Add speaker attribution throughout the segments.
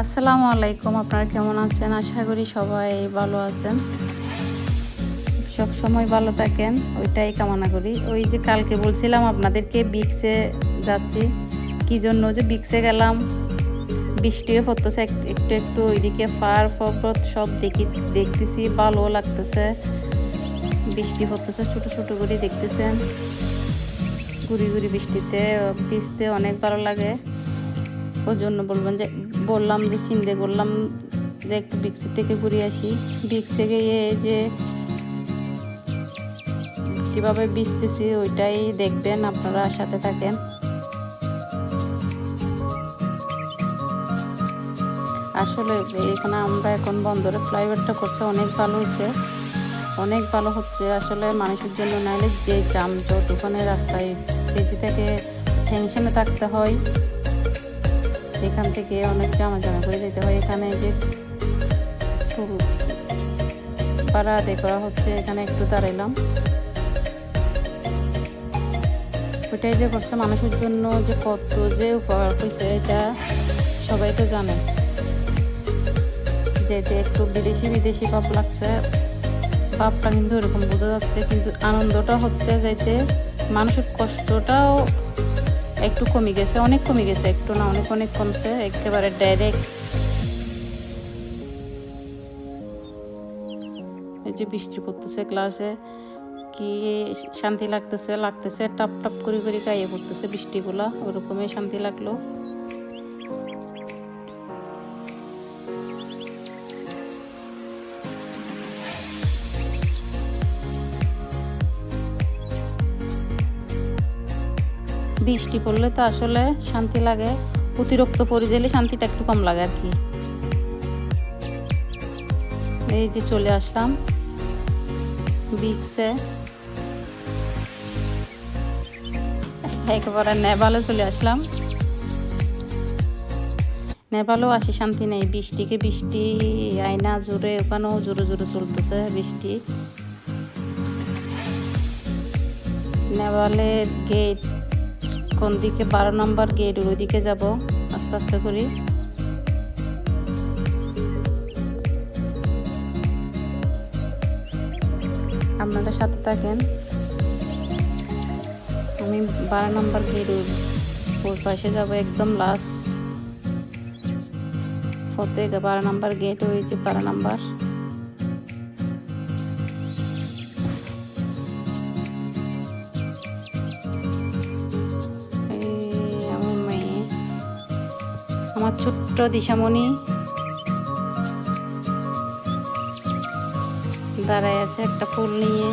Speaker 1: আসসালামু আলাইকুম, আপনারা কেমন আছেন? আশা করি সবাই ভালো আছেন। সব সময় ভালো থাকেন, ওইটাই কামনা করি। ওই যে কালকে বলছিলাম আপনাদেরকে বিক্সে যাচ্ছি। কি জন্য যে বিক্সে গেলাম, বৃষ্টিও পড়তেছে একটু একটু ওইদিকে পার পর্বত সব দেখি দেখতেছি, ভালো লাগতেছে। বৃষ্টি পড়তেছে, ছোট ছোট করে দেখতেছেন। গুড়ি গুড়ি বৃষ্টিতে, ভিজতে অনেক ভালো লাগে। ওই জন্য বলবেন যে, বললাম যে, চিন্তে করলাম যে, একটু বিক্সি থেকে ঘুরে আসি। বিক্সে এই যে, কীভাবে বিচতেছি ওইটাই দেখবেন, আপনারা সাথে থাকেন। আসলে এখানে আমরা এখন বন্দরে ফ্লাইওভারটা করছে, অনেক ভালো হয়েছে। অনেক ভালো হচ্ছে। আসলে মানুষের জন্য নাইলে যে জাম জট ওখানে রাস্তায় বেঁচে থেকে টেনশনে থাকতে হয়। এখান থেকে অনেক জামা জামা করে যেতে হয়। এখানে যে টুল পাড়া আদায় করা হচ্ছে, এখানে একটু দাঁড়াইলাম। ওইটাই যে করছে মানুষের জন্য যে কত যে উপকার হয়েছে এটা সবাই তো জানে। যেতে একটু বিদেশি বিদেশি ভাব লাগছে ভাবটা কিন্তু এরকম বোঝা যাচ্ছে, কিন্তু আনন্দটা হচ্ছে যাইতে মানুষের কষ্টটাও একটু কমে গেছে, অনেক কমে গেছে, একটু না, অনেক অনেক কমছে, একেবারে ডাইরেক্ট এই যে বৃষ্টি পড়তেছে ক্লাসে কি শান্তি লাগতেছে? লাগতেছে, টাপ টাপ করে করে গায়ে পড়তেছে বৃষ্টিগুলা, ওরকমই শান্তি লাগল। বৃষ্টি পড়লে তো আসলে শান্তি লাগে। অতিরিক্ত পড়ে গেলে শান্তিটা একটু কম লাগে আর কি এই যে চলে আসলাম বিক্সে একেবারে নেপালে চলে আসলাম। নেপালেও আসি শান্তি নেই। বৃষ্টিকে বৃষ্টি আয়না জোরে ওখানেও জোরে জোরে চলতেছে বৃষ্টি। নেপালের গেট কোন দিকে বারো নম্বর গেট ওই দিকে যাব? আস্তে আস্তে করে। আপনারা সাথে থাকেন। আমি বারো নম্বর গেট ওর পাশে যাব একদম লাস্ট ফতে বারো নম্বর গেট ওই যে বারো নম্বর। আমার ছোট্ট দিশামণি। দাঁড়ায় আছে একটা ফুল নিয়ে।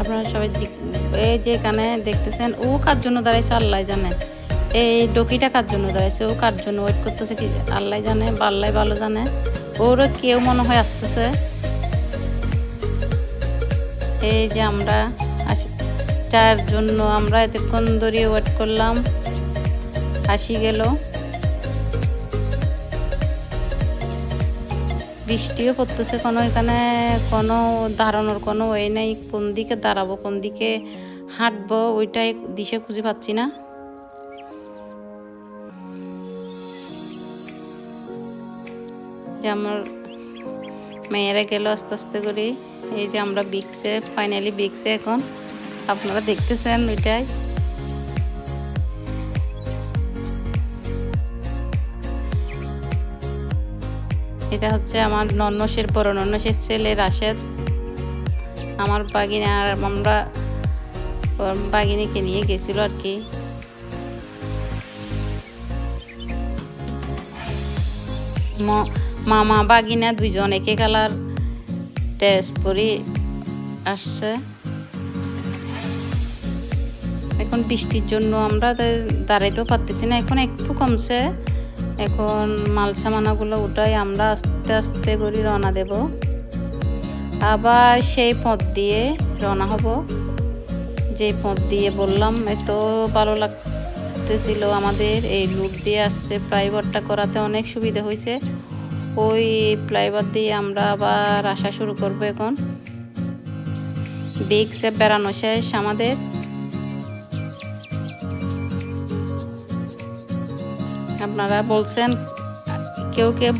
Speaker 1: আপনারা সবাই এই যে এখানে দেখতেছেন, ও কার জন্য দাঁড়াইছে আল্লাহ জানে। এই ডকিটা কার জন্য দাঁড়াইছে ও কার জন্য ওয়েট করতেছে কি আল্লাহ জানে বাল্লাই ভালো জানে। ওরও কেউ মনে হয় আসতেছে। এই যে আমরা যার জন্য আমরা এতক্ষণ ধরে ওয়েট করলাম। আসি গেল। বৃষ্টিও পড়তেছে কোনো এখানে, কোনো দাঁড়ানোর কোনো ওয়ে নেই। কোন দিকে দাঁড়াবো, কোন দিকে হাঁটবো, ওইটাই দিশে খুঁজে পাচ্ছি না। যে আমার মেয়েরা গেল আস্তে আস্তে করে। এই যে আমরা বিকছে ফাইনালি বিকছে এখন। আপনারা দেখতেছেন ওইটাই। এটা হচ্ছে আমার নন্নসের বড় নন্নসের ছেলে রাশেদ। আমার বাগিনে আর আমরা বাগিনীকে নিয়ে গেছিল আর কি। ম- মামা, বাগিনা দুইজন একে কালার ড্রেস পরে আসছে। এখন বৃষ্টির জন্য আমরা দাঁড়াইতেও পারতেছি না। এখন একটু কমছে। এখন মাল সামানাগুলো উঠাই আমরা আস্তে আস্তে করে রওনা দেব। আবার সেই পথ দিয়ে রওনা হব। যে পথ দিয়ে বললাম, এত ভালো লাগতেছিল আমাদের। এই লুট দিয়ে আসছে প্রাইভেটটা করাতে অনেক সুবিধা হয়েছে। ওই ফ্লাইওভার দিয়ে আমরা আবার আসা শুরু করব এখন। বিগসে বেড়ানো শেষ আমাদের। আপনারা বলছেন, কেউ কেউ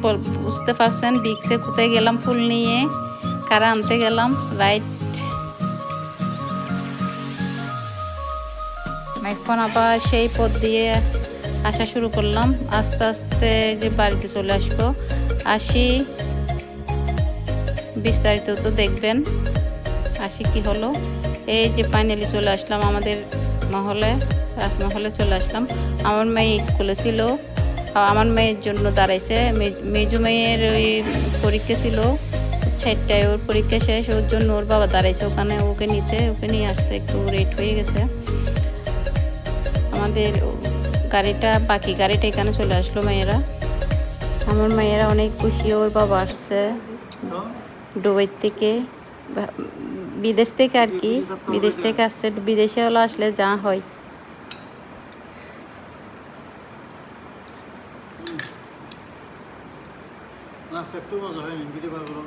Speaker 1: বুঝতে পারছেন বিগসে কোথায় গেলাম ফুল নিয়ে, কারা আনতে গেলাম রাইট এখন আবার সেই পথ দিয়ে আসা শুরু করলাম। আস্তে আস্তে যে বাড়িতে চলে আসব। আসি বিস্তারিত তো দেখবেন। আসি কি হলো? এই যে ফাইনালি চলে আসলাম আমাদের মহলে, রাজমহলে চলে আসলাম। আমার মেয়ে স্কুলে ছিল। আমার মেয়ের জন্য দাঁড়াইছে। মেজু মেয়ের ওই পরীক্ষা ছিল। চারটায় ওর পরীক্ষা শেষ। ওর জন্য ওর বাবা দাঁড়াইছে। ওখানে ওকে নিচে ওকে নিয়ে আসতে একটু রেট হয়ে গেছে। আমাদের গাড়িটা, বাকি গাড়িটা এখানে চলে আসলো মেয়েরা। আমার মায়েরা অনেক খুশি, ওর বাবা আসছে। দুবাই থেকে বিদেশ থেকে আর কি, বিদেশ থেকে আসছে, বিদেশে হলো আসলে যা হয়।
Speaker 2: না করো